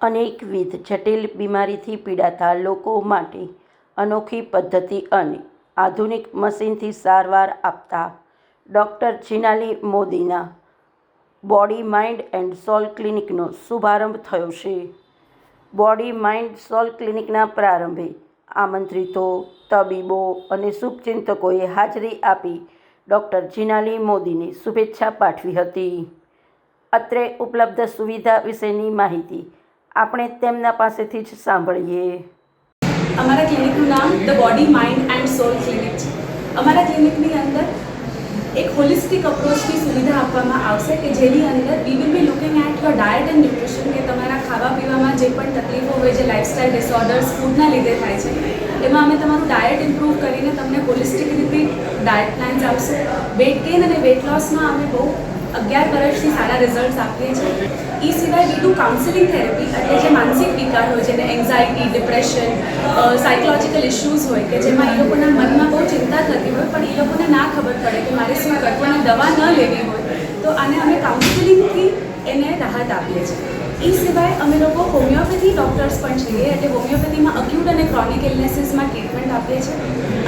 અનેકવિધ જટિલ બીમારીથી પીડાતા લોકો માટે અનોખી પદ્ધતિ અને આધુનિક મશીનથી સારવાર આપતા ડૉક્ટર જીનાલી મોદીના બોડી માઇન્ડ એન્ડ સોલ ક્લિનિકનો શુભારંભ થયો છે. બોડી માઇન્ડ સોલ ક્લિનિકના પ્રારંભે આમંત્રિતો, તબીબો અને શુભચિંતકોએ હાજરી આપી ડૉક્ટર જીનાલી મોદીને શુભેચ્છા પાઠવી હતી. અત્રે ઉપલબ્ધ સુવિધા વિશેની માહિતી આપણે તેમના પાસેથી જ સાંભળીએ. અમારા ક્લિનિકનું નામ the body mind and soul clinic છે. અમારા ક્લિનિકની અંદર એક હોલિસ્ટિક અપ્રોચની સુવિધા આપવામાં આવશે કે જેની અંદર we will be looking at your diet and nutrition કે તમારા ખાવા પીવામાં જે પણ તકલીફો હોય, જે લાઇફસ્ટાઇલ ડિસઓર્ડર્સ ફૂડના લીધે થાય છે, એમાં અમે તમારું ડાયટ ઇમ્પ્રૂવ કરીને તમને હોલિસ્ટિક રીતે ડાયટ પ્લાન્સ આપશે. વેટ ગેઇન અને વેટ લોસમાં અમે બહુ અગિયાર વર્ષથી સારા રિઝલ્ટ્સ આપીએ છીએ. એ સિવાય ડુ કાઉન્સિલિંગ થેરેપી એટલે જે માનસિક વિકાર હોય જેને એન્ઝાયટી ડિપ્રેશન સાયકોલોજીકલ ઇશ્યુઝ હોય કે જેમાં એ લોકોના મનમાં બહુ ચિંતા થતી હોય પણ એ લોકોને ના ખબર પડે કે મારે શું કરવું અને દવા ન લેવી હોય, તો આને અમે કાઉન્સિલિંગથી એને રાહત આપીએ છીએ. એ સિવાય અમે લોકો હોમિયોપેથી ડૉક્ટર્સ પણ છીએ, એટલે હોમિયોપેથીમાં અક્યુટ અને ક્રોનિક ઇલનેસીસમાં ટ્રીટમેન્ટ આપીએ છીએ.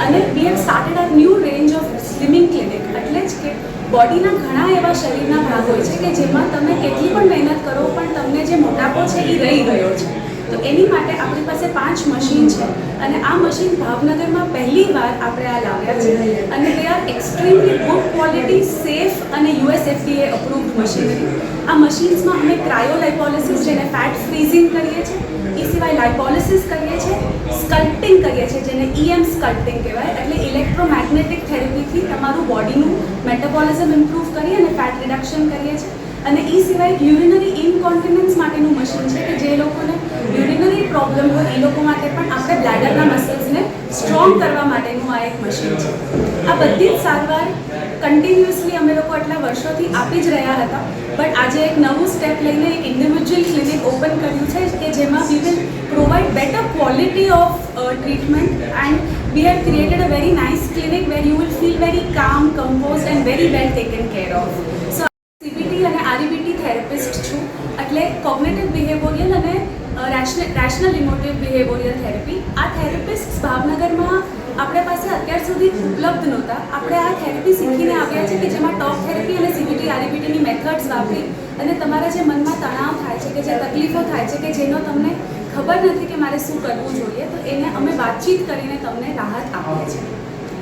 અને વી હેવ સ્ટાર્ટેડ આ new range of slimming clinic એટલે જ કે બોડીના ઘણા એવા શરીરના ભાગ હોય છે કે જેમાં તમે કેટલી પણ મહેનત કરો, પણ તમને જે મોટાપો છે એ રહી ગયો છે. પાસે પાંચ મશીન છે. અને આ મશીન ભાવનગરમાં પહેલી વાર આપણે આ લાવ્યા છે. અને તે are extremely good quality safe અને યુએસએફડીએ અપ્રુવ્ડ મશીનરી આ મશીન્સમાં અમે ક્રાયોલાઇપોલિસિસ જેને ફેટ ફ્રીઝિંગ કરીએ છીએ, એ સિવાય લાઇપોલિસિસ કરીએ છીએ સ્કલ્પટિંગ કરીએ છીએ, જેને ઈએમ સ્કલ્પટિંગ કહેવાય. એટલે ઇલેક્ટ્રોમેગ્નેટિક થેરેપીથી તમારું બોડીનું મેટાબોલિઝમ ઇમ્પ્રૂવ કરી અને ફેટ રિડક્શન કરીએ છીએ. અને એ સિવાય યુરિનરી ઇનકોન્ટિનન્સ માટેનું મશીન છે કે જે લોકોને યુરિનરી પ્રોબ્લેમ હોય એ લોકો માટે પણ આપણે બ્લેડરના મસલ્સને સ્ટ્રોંગ કરવા માટેનું આ એક મશીન છે. આ બધી જ સારવાર કન્ટિન્યુઅસલી અમે લોકો આટલા વર્ષોથી આપી જ રહ્યા હતા બટ આજે એક નવું સ્ટેપ લઈને એક ઇન્ડિવિજ્યુઅલ ક્લિનિક ઓપન કર્યું છે કે જેમાં we will provide better quality of treatment and we have created a very nice clinic where you will feel very calm composed and very well taken care so CBT અને REBT therapist છું એટલે cognitive behavioural અને rational emotive behaviour therapy આ therapist ભાવનગરમાં આપણા પાસે અત્યાર સુધી ઉપલબ્ધ નહોતા. આપણે આ થેરેપી શીખીને આવ્યા છે કે જેમાં ટોપ થેરેપી અને સીબીટી આરબીટીની મેથડ્સ વાપરી અને તમારા જે મનમાં તણાવ થાય છે કે જે તકલીફો થાય છે કે જેનો તમને ખબર નથી કે મારે શું કરવું જોઈએ, તો એને અમે વાતચીત કરીને તમને રાહત આપીએ છીએ.